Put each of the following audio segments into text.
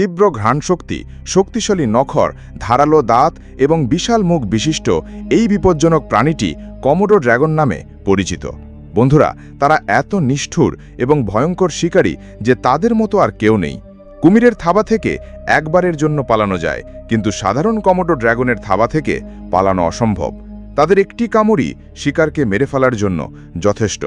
তীব্র ঘ্রাণশক্তি, শক্তিশালী নখর, ধারালো দাঁত এবং বিশাল মুখ বিশিষ্ট এই বিপজ্জনক প্রাণীটি কমোডো ড্রাগন নামে পরিচিত। বন্ধুরা, তারা এত নিষ্ঠুর এবং ভয়ঙ্কর শিকারী যে তাদের মতো আর কেউ নেই। কুমিরের থাবা থেকে একবারের জন্য পালানো যায়, কিন্তু সাধারণ কমোডো ড্রাগনের থাবা থেকে পালানো অসম্ভব। তাদের একটি কামড়ই শিকারকে মেরে ফেলার জন্য যথেষ্ট।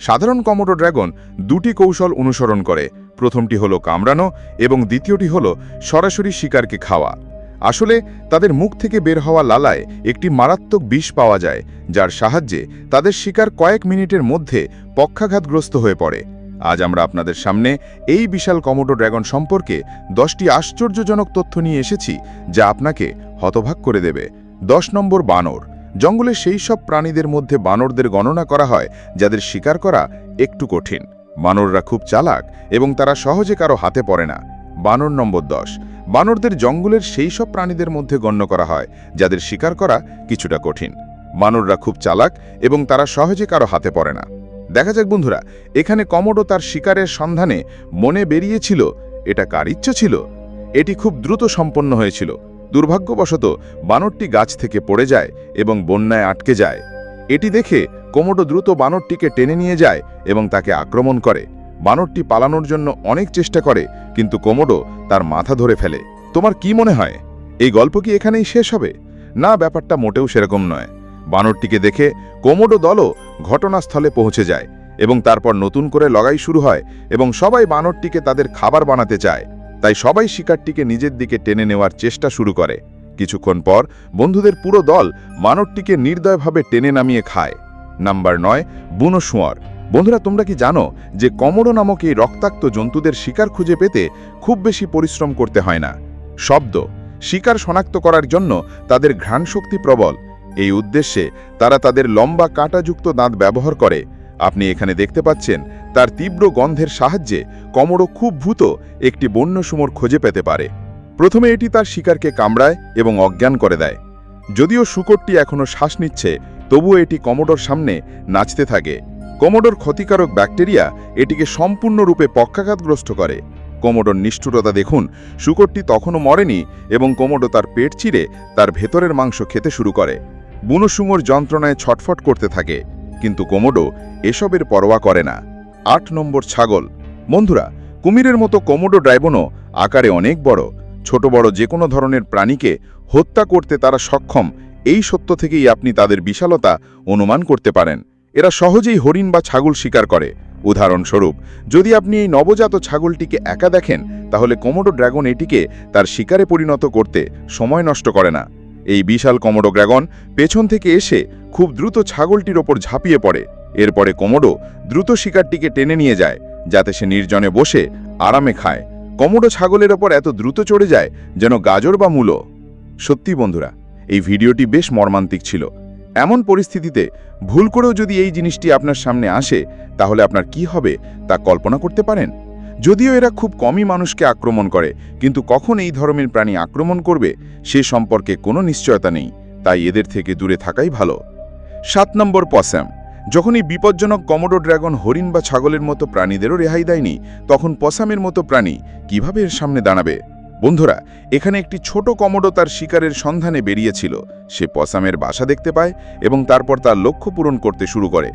সাধারণ কমোডো ড্রাগন দুটি কৌশল অনুসরণ করে। প্রথমটি হলো কামড়ানো এবং দ্বিতীয়টি হলো সরাসরি শিকারকে খাওয়া। আসলে তাদের মুখ থেকে বের হওয়া লালায় একটি মারাত্মক বিষ পাওয়া যায়, যার সাহায্যে তাদের শিকার কয়েক মিনিটের মধ্যে পক্ষাঘাতগ্রস্ত হয়ে পড়ে। আজ আমরা আপনাদের সামনে এই বিশাল কমোডো ড্রাগন সম্পর্কে দশটি আশ্চর্যজনক তথ্য নিয়ে এসেছি, যা আপনাকে হতভাগ করে দেবে। দশ নম্বর বানর। জঙ্গলে সেই সব প্রাণীদের মধ্যে বানরদের গণনা করা হয়, যাদের শিকার করা একটু কঠিন। বানররা খুব চালাক এবং তারা সহজে কারও হাতে পড়ে না। বানর নম্বর দশ। বানরদের জঙ্গলের সেই সব প্রাণীদের মধ্যে গণ্য করা হয়, যাদের শিকার করা কিছুটা কঠিন। বানররা খুব চালাক এবং তারা সহজে কারও হাতে পড়ে না। দেখা যাক বন্ধুরা, এখানে কমোডো তার শিকারের সন্ধানে মনে বেরিয়েছিল, এটা কার ইচ্ছা ছিল? এটি খুব দ্রুত সম্পন্ন হয়েছিল। দুর্ভাগ্যবশত বানরটি গাছ থেকে পড়ে যায় এবং বন্যায় আটকে যায়। এটি দেখে কোমোডো দ্রুত বানরটিকে টেনে নিয়ে যায় এবং তাকে আক্রমণ করে। বানরটি পালানোর জন্য অনেক চেষ্টা করে, কিন্তু কোমোডো তার মাথা ধরে ফেলে। তোমার কি মনে হয়? এই গল্প কি এখানেই শেষ হবে? না, ব্যাপারটা মোটেও সেরকম নয়। বানরটিকে দেখে কোমোডো দলও ঘটনাস্থলে পৌঁছে যায় এবং তারপর নতুন করে লগাই শুরু হয় এবং সবাই বানরটিকে তাদের খাবার বানাতে চায়। তাই সবাই শিকারটিকে নিজের দিকে টেনে নেওয়ার চেষ্টা শুরু করে। কিছুক্ষণ পর বন্ধুদের পুরো দল মানবটিকে নির্দয়ভাবে টেনে নামিয়ে খায়। নাম্বার নয়, বুনো শুঁয়ার। বন্ধুরা, তোমরা কি জানো যে কমোডো নামক এই রক্তাক্ত জন্তুদের শিকার খুঁজে পেতে খুব বেশি পরিশ্রম করতে হয় না? শব্দ, শিকার শনাক্ত করার জন্য তাদের ঘ্রাণশক্তি প্রবল। এই উদ্দেশ্যে তারা তাদের লম্বা কাঁটাযুক্ত দাঁত ব্যবহার করে। আপনি এখানে দেখতে পাচ্ছেন তার তীব্র গন্ধের সাহায্যে কমোডো খুব ভূত একটি বন্য সুমর খুঁজে পেতে পারে। প্রথমে এটি তার শিকারকে কামড়ায় এবং অজ্ঞান করে দেয়। যদিও শুকরটি এখনও শ্বাস নিচ্ছে, তবুও এটি কমোডোর সামনে নাচতে থাকে। কমোডোর ক্ষতিকারক ব্যাকটেরিয়া এটিকে সম্পূর্ণরূপে পক্ষাঘাতগ্রস্ত করে। কোমোডোর নিষ্ঠুরতা দেখুন, শুকরটি তখনও মরেনি এবং কোমোডো তার পেট চিরে তার ভেতরের মাংস খেতে শুরু করে। বুনো সুমোর যন্ত্রণায় ছটফট করতে থাকে, কিন্তু কোমোডো এসবের পরোয়া করে না। আট নম্বর ছাগল। বন্ধুরা, কুমিরের মতো কোমোডো ড্রাইবনও আকারে অনেক বড়। ছোট বড় যে কোনো ধরনের প্রাণীকে হত্যা করতে তারা সক্ষম, এই সত্য থেকেই আপনি তাদের বিশালতা অনুমান করতে পারেন। এরা সহজেই হরিণ বা ছাগল শিকার করে। উদাহরণস্বরূপ, যদি আপনি এই নবজাত ছাগলটিকে একা দেখেন, তাহলে কোমোডো ড্রাগন এটিকে তার শিকারে পরিণত করতে সময় নষ্ট করে না। এই বিশাল কমোডো ড্রাগন পেছন থেকে এসে খুব দ্রুত ছাগলটির ওপর ঝাঁপিয়ে পড়ে। এরপরে কোমোডো দ্রুত শিকারটিকে টেনে নিয়ে যায়। যাতে সে নির্জনে বসে আরামে খায়। কমোডো ছাগলের ওপর এত দ্রুত চড়ে যায় যেন গাজর বা মূলো। সত্যি বন্ধুরা, এই ভিডিওটি বেশ মর্মান্তিক ছিল। এমন পরিস্থিতিতে ভুল করেও যদি এই জিনিসটি আপনার সামনে আসে, তাহলে আপনার কি হবে তা কল্পনা করতে পারেন? যদিও এরা খুব কমই মানুষকে আক্রমণ করে, কিন্তু কখন এই ধরনের প্রাণী আক্রমণ করবে সে সম্পর্কে কোনো নিশ্চয়তা নেই, তাই এদের থেকে দূরে থাকাই ভালো। সাত নম্বর পসাম। যখন এই বিপজ্জনক কমোডো ড্রাগন হরিণ বা ছাগলের মতো প্রাণীদেরও রেহাই দেয়নি, তখন পসামের মতো প্রাণী কীভাবে এর সামনে দাঁড়াবে? বন্ধুরা, এখানে একটি ছোট কমোডো তার শিকারের সন্ধানে বেরিয়েছিল। সে পসামের বাসা দেখতে পায় এবং তারপর তার লক্ষ্য পূরণ করতে শুরু করে।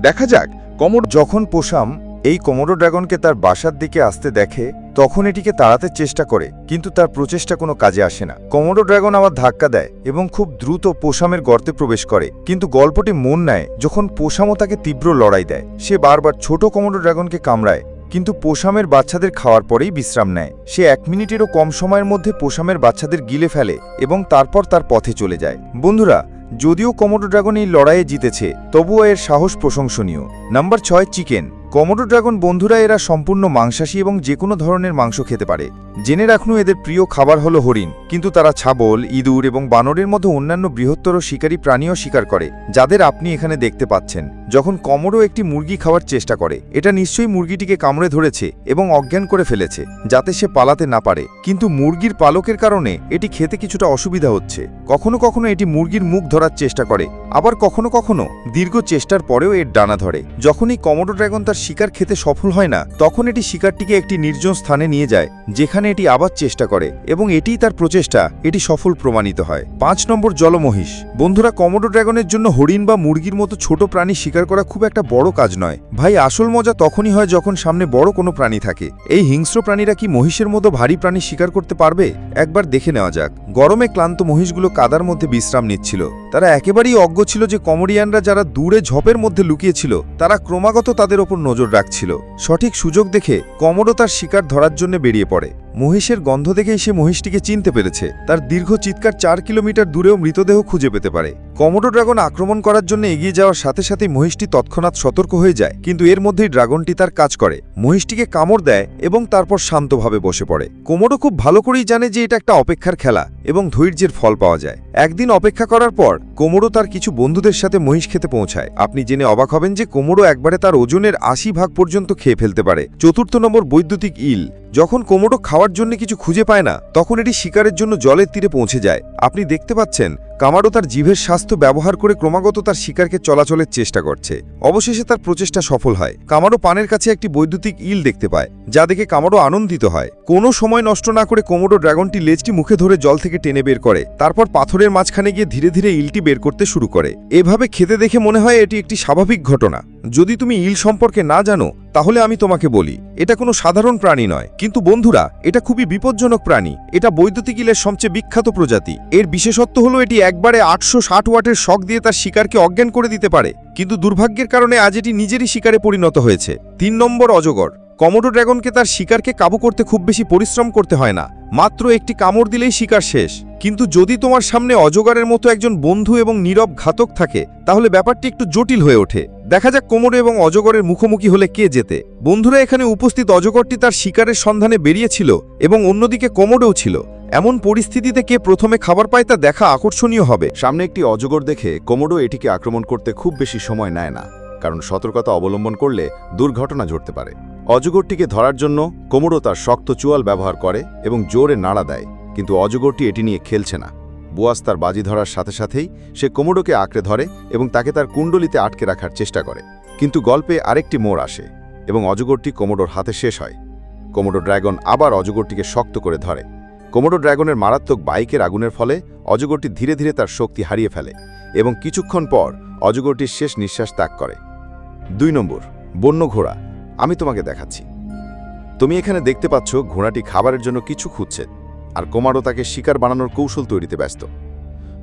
দেখা যাক, কমোড যখন পোষাম এই কমোডো ড্রাগনকে তার বাসার দিকে আসতে দেখে তখন এটিকে তাড়াতে চেষ্টা করে, কিন্তু তার প্রচেষ্টা কোনো কাজে আসে না। কমোডো ড্রাগন আবার ধাক্কা দেয় এবং খুব দ্রুত পোষামের গর্তে প্রবেশ করে, কিন্তু গল্পটি মন নেয় যখন পোষামও তাকে তীব্র লড়াই দেয়। সে বারবার ছোট কমোডো ড্রাগনকে কামড়ায়, কিন্তু পোষামের বাচ্চাদের খাওয়ার পরেই বিশ্রাম নেয়। সে এক মিনিটেরও কম সময়ের মধ্যে পোষামের বাচ্চাদের গিলে ফেলে এবং তারপর তার পথে চলে যায়। বন্ধুরা, যদিও কমোডো ড্রাগন এই লড়াইয়ে জিতেছে, তবুও এর সাহস প্রশংসনীয়। নাম্বার ছয়, চিকেন। কমোডো ড্রাগন বন্ধুরা এরা সম্পূর্ণ মাংসাশী এবং যে কোনো ধরনের মাংস খেতে পারে। জেনে রাখুন, এদের প্রিয় খাবার হলো হরিণ। কিন্তু তারা ছাবল ইঁদুর এবং বানরের মতো অন্যান্য বৃহত্তর শিকারী প্রাণীও শিকার করে, যাদের আপনি এখানে দেখতে পাচ্ছেন। যখন কমোডো একটি মুরগি খাওয়ার চেষ্টা করে, এটা নিশ্চয়ই মুরগিটিকে কামড়ে ধরেছে এবং অজ্ঞান করে ফেলেছে, যাতে সে পালাতে না পারে। কিন্তু মুরগির পালকের কারণে এটি খেতে কিছুটা অসুবিধা হচ্ছে। কখনো কখনো এটি মুরগির মুখ ধরার চেষ্টা করে, আবার কখনো কখনো দীর্ঘ চেষ্টার পরেও এর ডানা ধরে। যখনই কমোডো ড্রাগন তার শিকার খেতে সফল হয় না, তখন এটি শিকারটিকে একটি নির্জন স্থানে নিয়ে যায়, যেখানে এটি আবার চেষ্টা করে এবং এটিই তার প্রচেষ্টা, এটি সফল প্রমাণিত হয়। পাঁচ নম্বর জলমহিষ। বন্ধুরা, কমোডো ড্রাগনের জন্য হরিণ বা মুরগির মতো ছোট প্রাণী শিকার করা খুব একটা বড় কাজ নয়। ভাই, আসল মজা তখনই হয় যখন সামনে বড় কোনো প্রাণী থাকে। এই হিংস্র প্রাণীরা কি মহিষের মতো ভারী প্রাণী শিকার করতে পারবে? একবার দেখে নেওয়া যাক। গরমে ক্লান্ত মহিষগুলো কাদার মধ্যে বিশ্রাম নিচ্ছিল। তারা একেবারেই অজ্ঞ ছিল যে কমোডিয়ানরা যারা দূরে ঝপের মধ্যে লুকিয়েছিল, তারা ক্রমাগত তাদের ওপর নজর রাখছিল। সঠিক সুযোগ দেখে কমোডো তার শিকার ধরার জন্য বেরিয়ে পড়ে। মহিষের গন্ধ দেখেই সে মহিষটিকে চিনতে পেরেছে। তার দীর্ঘ চিৎকার চার কিলোমিটার দূরেও মৃতদেহ খুঁজে পেতে পারে। কমোডো ড্রাগন আক্রমণ করার জন্য এগিয়ে যাওয়ার সাথে সাথে মহিষটি তৎক্ষণাৎ সতর্ক হয়ে যায়। কিন্তু এর মধ্যেই ড্রাগনটি তার কাজ করে। মহিষটিকে কামড় দেয় এবং তারপর শান্তভাবে বসে পড়ে। কোমোডো খুব ভালো করেই জানে যে এটা একটা অপেক্ষার খেলা এবং ধৈর্যের ফল পাওয়া যায়। একদিন অপেক্ষা করার পর, কোমোডো তার কিছু বন্ধুদের সাথে মহিষ খেতে পৌঁছায়। আপনি জেনে অবাক হবেন যে কোমোডো একবারে তার ওজনের আশি ভাগ পর্যন্ত খেয়ে ফেলতে পারে। চতুর্থ নম্বর বৈদ্যুতিক ইল। যখন কোমোডো খাওয়ার জন্য কিছু খুঁজে পায় না, তখন এটি শিকারের জন্য জলের তীরে পৌঁছে যায়। আপনি দেখতে পাচ্ছেন কামাডো তার জীবের স্বাস্থ্য ব্যবহার করে ক্রমাগত তার শিকারকে চলাচলের চেষ্টা করছে। অবশেষে তার প্রচেষ্টা সফল হয়। কামারো পানের কাছে একটি বৈদ্যুতিক ইল দেখতে পায়, যা দেখে কামারো আনন্দিত হয়। কোনো সময় নষ্ট না করে কোমোডো ড্রাগনটি লেজটি মুখে ধরে জল থেকে টেনে বের করে, তারপর পাথরের মাঝখানে গিয়ে ধীরে ধীরে ইলটি বের করতে শুরু করে। এভাবে খেতে দেখে মনে হয় এটি একটি স্বাভাবিক ঘটনা। যদি তুমি ইল সম্পর্কে না জানো, তাহলে আমি তোমাকে বলি, এটা কোনো সাধারণ প্রাণী নয়। কিন্তু বন্ধুরা, এটা খুবই বিপজ্জনক প্রাণী। এটা বৈদ্যুতিক ইলের সবচেয়ে বিখ্যাত প্রজাতি। এর বিশেষত্ব হলো এটি একবারে আটশো ষাট ওয়াটের শখ দিয়ে তার শিকারকে অজ্ঞান করে দিতে পারে। কিন্তু দুর্ভাগ্যের কারণে আজ এটি নিজেরই শিকারে পরিণত হয়েছে। তিন নম্বর অজগর। কমোডো ড্রাগনকে তার শিকারকে কাবু করতে খুব বেশি পরিশ্রম করতে হয় না। মাত্র একটি কামড় দিলেই শিকার শেষ। কিন্তু যদি তোমার সামনে অজগরের মতো একজন বন্ধু এবং নীরব ঘাতক থাকে, তাহলে ব্যাপারটি একটু জটিল হয়ে ওঠে। দেখা যাক কোমোডো এবং অজগরের মুখোমুখি হলে কে যেতে বন্ধুরা, এখানে উপস্থিত অজগরটি তার শিকারের সন্ধানে বেরিয়েছিল এবং অন্যদিকে কোমোডোও ছিল। এমন পরিস্থিতিতে কে প্রথমে খাবার পায় তা দেখা আকর্ষণীয় হবে। সামনে একটি অজগর দেখে কোমোডো এটিকে আক্রমণ করতে খুব বেশি সময় নেয় না। কারণ সতর্কতা অবলম্বন করলে দুর্ঘটনা ঘটতে পারে। অজগরটিকে ধরার জন্য কোমোডো তার শক্ত চুয়াল ব্যবহার করে এবং জোরে নাড়া দেয়, কিন্তু অজগরটি এটি নিয়ে খেলছে না। বুয়াস তার বাজি ধরার সাথে সাথেই সে কোমোডোকে আঁকড়ে ধরে এবং তাকে তার কুণ্ডলিতে আটকে রাখার চেষ্টা করে। কিন্তু গল্পে আরেকটি মোড় আসে এবং অজগরটি কোমোডোর হাতে শেষ হয়। কোমোডো ড্রাগন আবার অজগরটিকে শক্ত করে ধরে। কোমোডো ড্রাগনের মারাত্মক বাইকের আগুনের ফলে অজগরটি ধীরে ধীরে তার শক্তি হারিয়ে ফেলে এবং কিছুক্ষণ পর অজগরটির শেষ নিঃশ্বাস ত্যাগ করে। দুই নম্বর, বন্য ঘোড়া। আমি তোমাকে দেখাচ্ছি। তুমি এখানে দেখতে পাচ্ছ ঘোড়াটি খাবারের জন্য কিছু খুঁজছে আর কোমাডো তাকে শিকার বানানোর কৌশল তৈরিতে ব্যস্ত।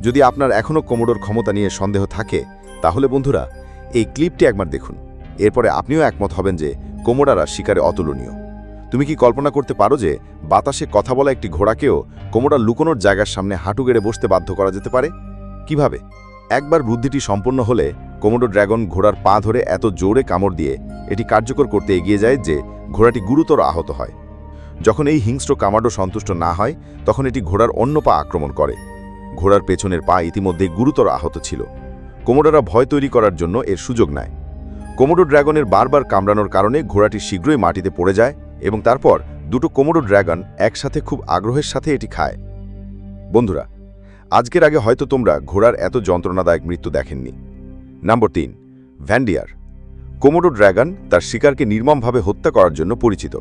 যদি আপনার এখনও কোমোডোর ক্ষমতা নিয়ে সন্দেহ থাকে, তাহলে বন্ধুরা, এই ক্লিপটি একবার দেখুন। এরপরে আপনিও একমত হবেন যে কোমোডারা শিকারে অতুলনীয়। তুমি কি কল্পনা করতে পারো যে বাতাসে কথা বলা একটি ঘোড়াকেও কোমোডা লুকোনোর জায়গার সামনে হাঁটু গেড়ে বসতে বাধ্য করা যেতে পারে? কীভাবে? একবার বুদ্ধিটি সম্পন্ন হলে কোমোডো ড্রাগন ঘোড়ার পা ধরে এত জোরে কামড় দিয়ে এটি কার্যকর করতে এগিয়ে যায় যে ঘোড়াটি গুরুতর আহত হয়। যখন এই হিংস্র কামাডো সন্তুষ্ট না হয়, তখন এটি ঘোড়ার অন্য পা আক্রমণ করে। ঘোড়ার পেছনের পা ইতিমধ্যে গুরুতর আহত ছিল। কোমোডোরা ভয় তৈরি করার জন্য এর সুযোগ নেয়। কোমোডো ড্রাগনের বারবার কামড়ানোর কারণে ঘোড়াটি শীঘ্রই মাটিতে পড়ে যায় এবং তারপর দুটো কোমোডো ড্রাগন একসাথে খুব আগ্রহের সাথে এটি খায়। বন্ধুরা, আজকের আগে হয়তো তোমরা ঘোড়ার এত যন্ত্রণাদায়ক মৃত্যু দেখেননি। নাম্বার তিন ভ্যান্ডিয়ার কোমোডো ড্রাগন তার শিকারকে নির্মমভাবে হত্যা করার জন্য পরিচিত।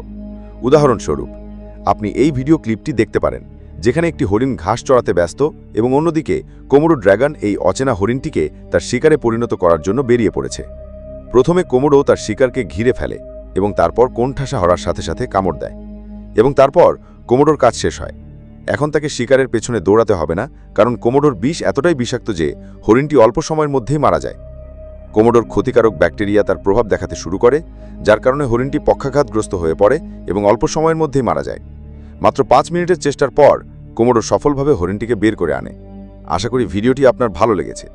উদাহরণস্বরূপ, আপনি এই ভিডিও ক্লিপটি দেখতে পারেন, যেখানে একটি হরিণ ঘাস চড়াতে ব্যস্ত এবং অন্যদিকে কোমোডো ড্রাগন এই অচেনা হরিণটিকে তার শিকারে পরিণত করার জন্য বেরিয়ে পড়েছে। প্রথমে কোমোডো তার শিকারকে ঘিরে ফেলে এবং তারপর কোণঠাসা হওয়ার সাথে সাথে কামড় দেয় এবং তারপর কোমোডোর কাজ শেষ হয়। এখন তাকে শিকারের পেছনে দৌড়াতে হবে না, কারণ কোমোডোর বিষ এতটাই বিষাক্ত যে হরিণটি অল্প সময়ের মধ্যেই মারা যায়। কোমোডোর ক্ষতিকারক ব্যাকটেরিয়া তার প্রভাব দেখাতে শুরু করে, যার কারণে হরিণটি পক্ষাঘাতগ্রস্ত হয়ে পড়ে এবং অল্প সময়ের মধ্যেই মারা যায়। মাত্র পাঁচ মিনিটের চেষ্টার পর কোমোডো সফলভাবে হরিণটিকে বের করে আনে। আশা করি ভিডিওটি আপনার ভালো লেগেছে।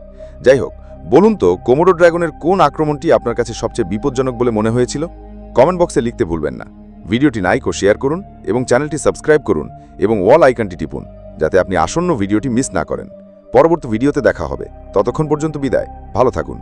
যাই হোক, বলুন তো, কোমোডো ড্রাগনের কোন আক্রমণটি আপনার কাছে সবচেয়ে বিপজ্জনক বলে মনে হয়েছিল? কমেন্ট বক্সে লিখতে ভুলবেন না। ভিডিওটি লাইক ও শেয়ার করুন এবং চ্যানেলটি সাবস্ক্রাইব করুন এবং ওয়াল আইকনটি টিপুন, যাতে আপনি আসন্ন ভিডিওটি মিস না করেন। পরবর্তী ভিডিওতে দেখা হবে। ততক্ষণ পর্যন্ত বিদায়। ভালো থাকুন।